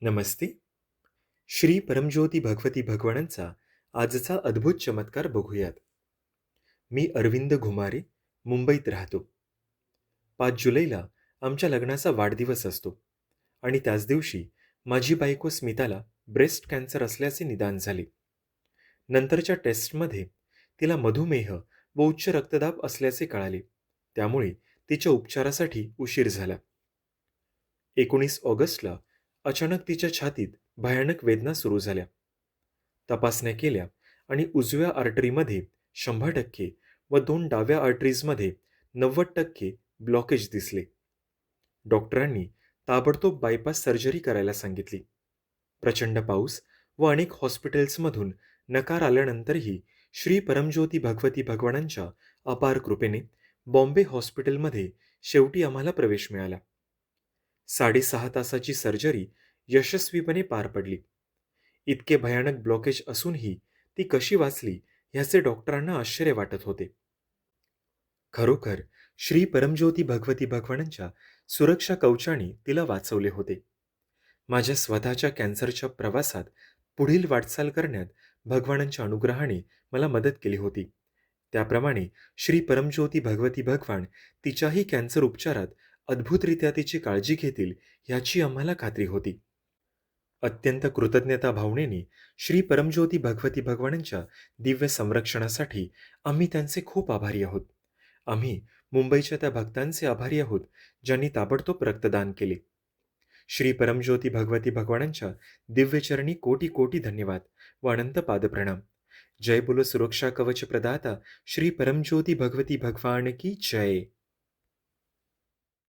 नमस्ते. श्री परमज्योती भगवती भगवानांचा आजचा अद्भुत चमत्कार बघूयात. मी अरविंद घुमारे मुंबईत राहतो. पाच जुलैला आमच्या लग्नाचा वाढदिवस असतो आणि त्याच दिवशी माझी बायको स्मिताला ब्रेस्ट कॅन्सर असल्याचे निदान झाले. नंतरच्या टेस्टमध्ये तिला मधुमेह व उच्च रक्तदाब असल्याचे कळाले. त्यामुळे तिच्या उपचारासाठी उशीर झाला. एकोणीस ऑगस्टला अचानक तिच्या छातीत भयानक वेदना सुरू झाल्या. तपासण्या केल्या आणि उजव्या आर्टरीमध्ये शंभर टक्के व दोन डाव्या आर्टरीजमध्ये नव्वद टक्के ब्लॉकेज दिसले. डॉक्टरांनी ताबडतोब बायपास सर्जरी करायला सांगितली. प्रचंड पाऊस व अनेक हॉस्पिटल्समधून नकार आल्यानंतरही श्री परमज्योती भगवती भगवानांच्या अपार कृपेने बॉम्बे हॉस्पिटलमध्ये शेवटी आम्हाला प्रवेश मिळाला. साडेसहा तासाची सर्जरी यशस्वीपणे पार पडली. इतके भयानक ब्लॉकेज असूनही ती कशी वाचली ह्याचे डॉक्टरांना आश्चर्य वाटत होते. खरोखर श्री परमज्योती भगवती भगवानांच्या सुरक्षा कवचाने तिला वाचवले होते. माझ्या स्वतःच्या कॅन्सरच्या प्रवासात पुढील वाटचाल करण्यात भगवानांच्या अनुग्रहाने मला मदत केली होती. त्याप्रमाणे श्री परमज्योती भगवती भगवान तिच्याही कॅन्सर उपचारात अद्भुतरित्या तिची काळजी घेतील ह्याची आम्हाला खात्री होती. अत्यंत कृतज्ञता भावनेने श्री परमज्योती भगवती भगवानांच्या दिव्य संरक्षणासाठी आम्ही त्यांचे खूप आभारी आहोत. आम्ही मुंबईच्या त्या भक्तांचे आभारी आहोत ज्यांनी ताबडतोब रक्तदान केले. श्री परमज्योती भगवती भगवानांच्या दिव्यचरणी कोटी कोटी धन्यवाद व अनंत पादप्रणाम. जय बोलो सुरक्षा कवच प्रदाता श्री परमज्योती भगवती भगवान की जय.